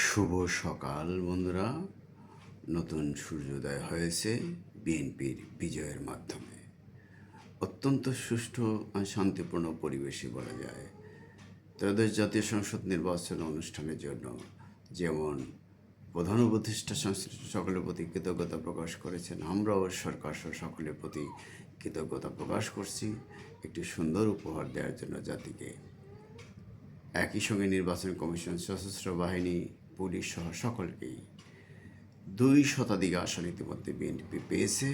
শুভ সকাল, বন্ধুরা। নতুন সূর্যোদয় হয়েছে বিএনপির বিজয়ের মাধ্যমে। অত্যন্ত সুষ্ঠু শান্তিপূর্ণ পরিবেশই বলা যায়। ত্রয়োদশ জাতীয় সংসদ নির্বাচন অনুষ্ঠানের জন্য যেমন প্রধান উপদেষ্টা সংশ্লিষ্ট সকলের প্রতি কৃতজ্ঞতা প্রকাশ করেছেন আমরাও সরকার সহ সকলের প্রতি কৃতজ্ঞতা প্রকাশ করছি একটি সুন্দর উপহার দেওয়ার জন্য জাতিকে। একই সঙ্গে নির্বাচন কমিশন সশস্ত্র বাহিনী পুলিশ সহ সকলকেই দুই শতাধিক আসন ইতিমধ্যে বিএনপি পেয়েছে।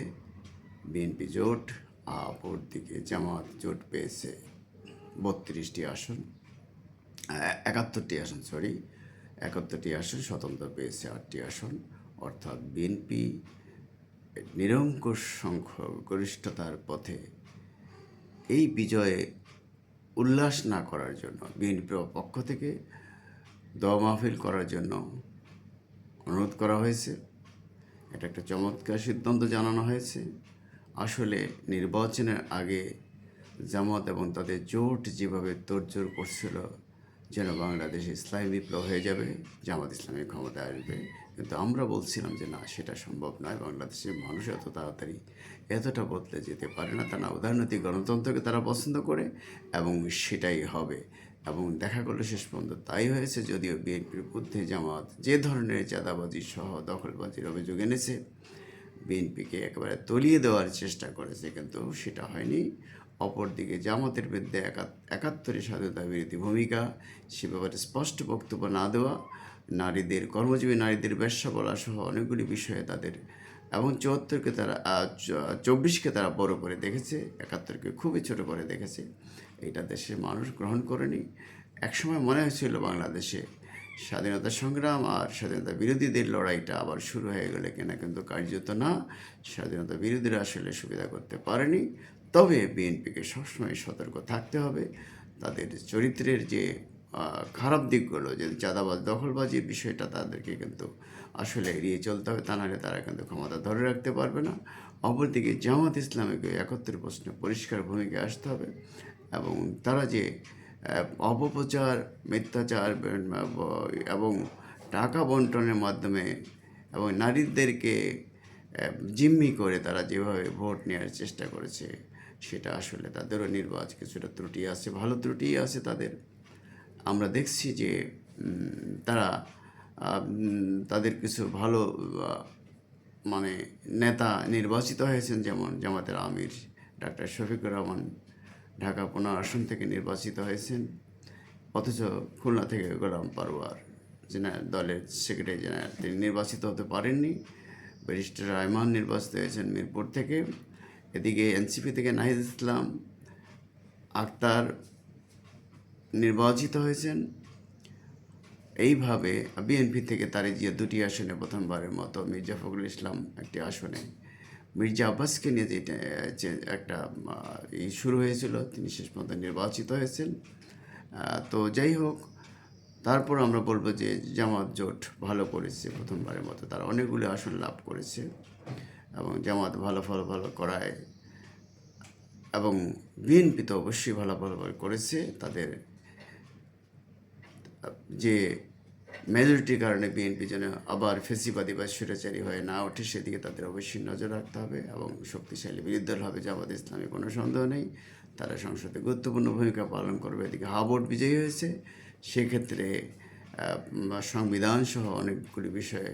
বিএনপি জোট অপরদিকে জামাত জোট পেয়েছে বত্রিশটি আসন একাত্তরটি আসন সরি একাত্তরটি আসন স্বতন্ত্র পেয়েছে আটটি আসন। অর্থাৎ বিএনপি নিরঙ্কুশ সংখ্যাগরিষ্ঠতার পথে এই বিজয়ে উল্লাস না করার জন্য বিএনপির পক্ষ থেকে দোয়া মাহফিল করার জন্য অনুরোধ করা হয়েছে। এটা একটা চমৎকার সিদ্ধান্ত জানানো হয়েছে। আসলে নির্বাচনের আগে জামাত এবং তাদের জোট যেভাবে তোড়জোড় করছিল, যেন বাংলাদেশে ইসলামী বিপ্লব হয়ে যাবে, জামাত ইসলামী ক্ষমতায় আসবে। কিন্তু আমরা বলছিলাম যে না, সেটা সম্ভব নয়। বাংলাদেশের মানুষ এত তাড়াতাড়ি এতটা বদলে যেতে পারে না। তারা উদারনৈতিক গণতন্ত্রকে তারা পছন্দ করে এবং সেটাই হবে। এবং দেখা গেলো শেষ পর্যন্ত। তাই হয়েছে যদিও বিএনপির বুদ্ধে জামাত যে ধরনের চাঁদাবাজি সহ দখলবাজির অভিযোগ এনেছে, বিএনপিকে একেবারে তলিয়ে দেওয়ার চেষ্টা করেছে, কিন্তু সেটা হয়নি। অপরদিকে জামাতের বিরুদ্ধে একা- একাত্তরের স্বাধীনতা বিরোধী ভূমিকা, সে ব্যাপারে স্পষ্ট বক্তব্য না দেওয়া, নারীদের, কর্মজীবী নারীদের ব্যবসা বলা সহ অনেকগুলি বিষয়ে তাদের এবং চুয়াত্তরকে তারা চব্বিশকে তারা বড় করে দেখেছে, একাত্তরকে খুবই ছোট করে দেখেছে। এটা দেশের মানুষ গ্রহণ করেনি। একসময় মনে হয়েছিল বাংলাদেশে স্বাধীনতা সংগ্রাম আর স্বাধীনতা বিরোধীদের লড়াইটা আবার শুরু হয়ে গেলে কিনা কিন্তু কার্যত না। স্বাধীনতা বিরোধীরা আসলে সুবিধা করতে পারেনি। তবে বিএনপিকে সবসময় সতর্ক থাকতে হবে। তাদের চরিত্রের যে খারাপ দিকগুলো, যে চাঁদাবাজ, দখলবাজির বিষয়টা তাদেরকে কিন্তু আসলে এড়িয়ে চলতে হবে। তা নাহলে তারা কিন্তু ক্ষমতা ধরে রাখতে পারবে না। অপরদিকে জামাত ইসলামীকে একাত্তর প্রশ্নে পরিষ্কার ভূমিকা আসতে হবে। এবং তারা যে অপপ্রচার, মিথ্যাচার এবং টাকা বন্টনের মাধ্যমে এবং নারীদেরকে জিম্মি করে তারা যেভাবে ভোট নেওয়ার চেষ্টা করেছে, সেটা আসলে তাদেরও নির্বাচ কিছুটা ত্রুটি আছে, ভালো ত্রুটি আছে তাদের। আমরা দেখছি যে তারা তাদের কিছু ভালো মানে নেতা নির্বাচিত হয়েছেন যেমন জামাতের আমির ডাক্তার শফিকুর রহমান ঢাকা পনেরো আসন থেকে নির্বাচিত হয়েছেন। অথচ খুলনা থেকে গোলাম পারোয়ার জেনারেল, দলের সেক্রেটারি জেনারেল তিনি নির্বাচিত হতে পারেননি। ব্যারিস্টার রায়মান নির্বাচিত হয়েছেন মিরপুর থেকে। এদিকে এনসিপি থেকে নাহিদ ইসলাম আক্তার নির্বাচিত হয়েছেন। এইভাবে বিএনপি থেকে তারে জিয়া দুটি আসনে প্রথমবারের মতো মির্জা ফখরুল ইসলাম একটি আসনে মির্জা আব্বাসকে নিয়ে যে একটা ই শুরু হয়েছিল, তিনি শেষ পর্যন্ত নির্বাচিত হয়েছেন। তো যাই হোক, তারপর আমরা বলব যে জামাত জোট ভালো করেছে প্রথমবারের মতো। তারা অনেকগুলো আসন লাভ করেছে এবং জামাত ভালো ফল ভালো করায়। এবং বিএনপি তো অবশ্যই ভালো ফলাফল করেছে। তাদের, যে মেজরিটির কারণে বিএনপি যেন আবার ফেসিবাদী বা স্বৈরাচারী হয়ে না ওঠে, সেদিকে তাদের অবশ্যই নজর রাখতে হবে এবং শক্তিশালী বিরোধী হবে জামাত ইসলামী কোনো সন্দেহ নেই। তারা সংসদে গুরুত্বপূর্ণ ভূমিকা পালন করবে, এদিকে হাবোর্ড বিজয়ী হয়েছে। সেক্ষেত্রে সংবিধান সহ অনেকগুলি বিষয়ে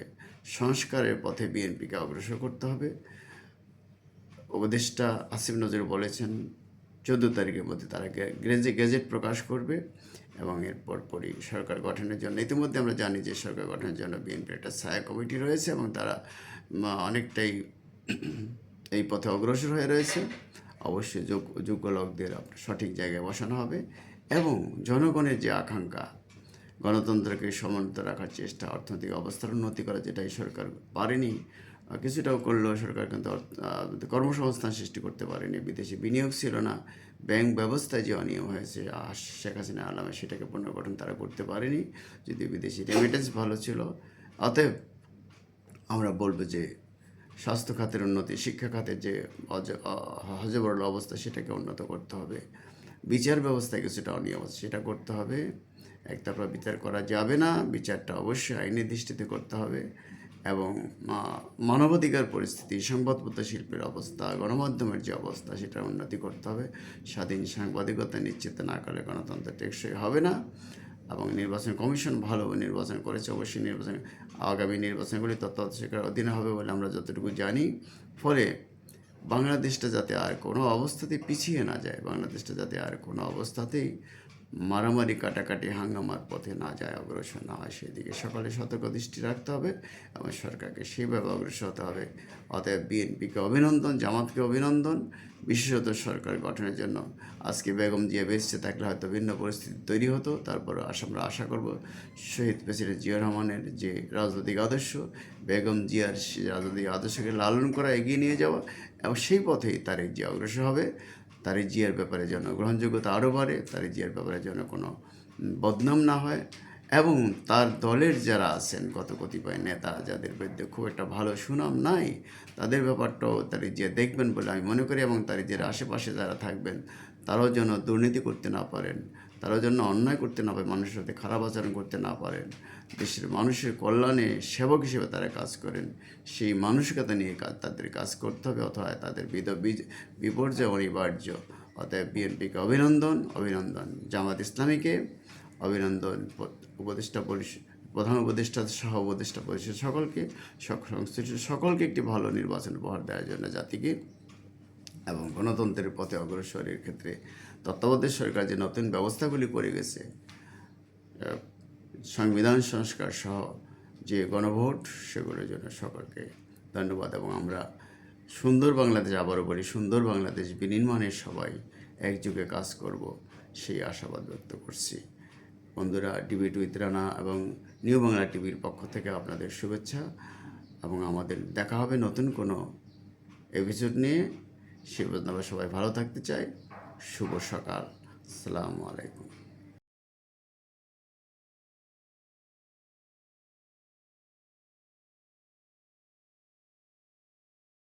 সংস্কারের পথে বিএনপিকে অগ্রসর করতে হবে। উপদেষ্টা আসিফ নজর বলেছেন, চোদ্দ তারিখের মধ্যে তারা গেজেট প্রকাশ করবে। এবং এরপর পরই সরকার গঠনের জন্য, ইতিমধ্যে আমরা জানি যে সরকার গঠনের জন্য বিএনপির একটা ছায়া কমিটি রয়েছে এবং তারা অনেকটাই এই পথে অগ্রসর হয়ে রয়েছে। অবশ্যই যোগ যোগ্য লোকদের সঠিক জায়গায় বসানো হবে এবং জনগণের যে আকাঙ্ক্ষা, গণতন্ত্রকে সমন্বিত রাখার চেষ্টা, অর্থনৈতিক অবস্থার উন্নতি করা যেটা এই সরকার পারেনি কিছুটাও করলেও সরকার কিন্তু কর্মসংস্থান সৃষ্টি করতে পারেনি। বিদেশি বিনিয়োগ ছিল না, ব্যাংক ব্যবস্থায় যে অনিয়ম হয়েছে শেখ হাসিনা আলামে সেটাকে পুনর্গঠন তারা করতে পারেনি যদি বিদেশি রেমিটেন্স ভালো ছিল। অতএব আমরা বলব যে স্বাস্থ্য খাতের উন্নতি, শিক্ষা খাতের যে হজবরল অবস্থা সেটাকে উন্নত করতে হবে। বিচার ব্যবস্থায় কিছুটা অনিয়ম আছে, সেটা করতে হবে। একতরফা বিচার করা যাবে না, বিচারটা অবশ্যই আইনি দৃষ্টিতে করতে হবে। এবং মানবাধিকার পরিস্থিতি, সংবাদপত্র শিল্পের অবস্থা, গণমাধ্যমের যে অবস্থা, সেটার উন্নতি করতে হবে। স্বাধীন সাংবাদিকতা নিশ্চিত না করলে গণতন্ত্র টেকসই হবে না এবং নির্বাচন কমিশন ভালো নির্বাচন করেছে, অবশ্যই নির্বাচন, আগামী নির্বাচনগুলি তত্ত্বাবধায়কের অধীনে হবে বলে আমরা যতটুকু জানি। ফলে বাংলাদেশটা যাতে আর কোনো অবস্থাতেই পিছিয়ে না যায়, বাংলাদেশটা যাতে আর কোনো অবস্থাতেই মারামারি, কাটাকাটি, হাঙ্গামার পথে না যায়, অগ্রসর না হয় সেদিকে সকলে সতর্ক দৃষ্টি রাখতে হবে এবং সরকারকে সেইভাবে অগ্রসর হতে হবে। অতএব বিএনপিকে অভিনন্দন, জামাতকে অভিনন্দন। বিশেষত সরকার গঠনের জন্য আজকে বেগম জিয়া বেঁচে থাকলে হয়তো ভিন্ন পরিস্থিতি তৈরি হতো। তারপর আমরা আশা করব শহীদ প্রেসিডেন্ট জিয়া রহমানের যে রাজনৈতিক আদর্শ, বেগম জিয়ার রাজনৈতিক আদর্শকে লালন করা এগিয়ে নিয়ে যাওয়া এবং সেই পথেই তারেক জিয়া অগ্রসর হবে। তারেক জিয়ার ব্যাপারে যেন গ্রহণযোগ্যতা আরও বাড়ে, তার জিয়ার ব্যাপারে যেন কোনো বদনাম না হয়। এবং তার দলের যারা আছেন কত কতিপয় নেতা, যাদের বিরুদ্ধে খুব একটা ভালো সুনাম নাই, তাদের ব্যাপারটাও তারিক যে দেখবেন বলে আমি মনে করি এবং তার জিয়ার আশেপাশে যারা থাকবেন, তারাও যেন দুর্নীতি করতে না পারেন, তারাও যেন অন্যায় করতে না পারে, মানুষের সাথে খারাপ আচরণ করতে না পারেন, দেশের মানুষের কল্যাণে সেবক হিসেবে তারা কাজ করেন, সেই মানসিকতা নিয়ে কাজ তাদের কাজ করতে হবে অথবা তাদের বিজ- বিপর্যয় অনিবার্য। অতএব বিএনপিকে অভিনন্দন অভিনন্দন জামাত ইসলামীকে। অভিনন্দন উপদেষ্টা পরিষদ, প্রধান উপদেষ্টা সহ উপদেষ্টা পরিষদ সকলকে, সক- সংশ্লিষ্ট সকলকে একটি ভালো নির্বাচন উপহার দেওয়ার জন্য জাতিকে এবং গণতন্ত্রের পথে অগ্রসরের ক্ষেত্রে তত্ত্বাবধায়ক সরকার যে নতুন ব্যবস্থাগুলি করে গেছে সংবিধান সংস্কার সহ যে গণভোট সেগুলোর জন্য সকলকে ধন্যবাদ এবং আমরা সুন্দর বাংলাদেশ আবারও বলি, সুন্দর বাংলাদেশ বিনির্মাণের সবাই একযোগে কাজ করব, সেই আশাবাদ ব্যক্ত করছি। বন্ধুরা টিভি টুইত রানা এবং নিউ বাংলা টিভির পক্ষ থেকে আপনাদের শুভেচ্ছা এবং আমাদের দেখা হবে নতুন কোনো এপিসোড নিয়ে। সে পর্যন্ত সবাই ভালো থাকতে চাই। শুভ সকাল। আসসালামু আলাইকুম।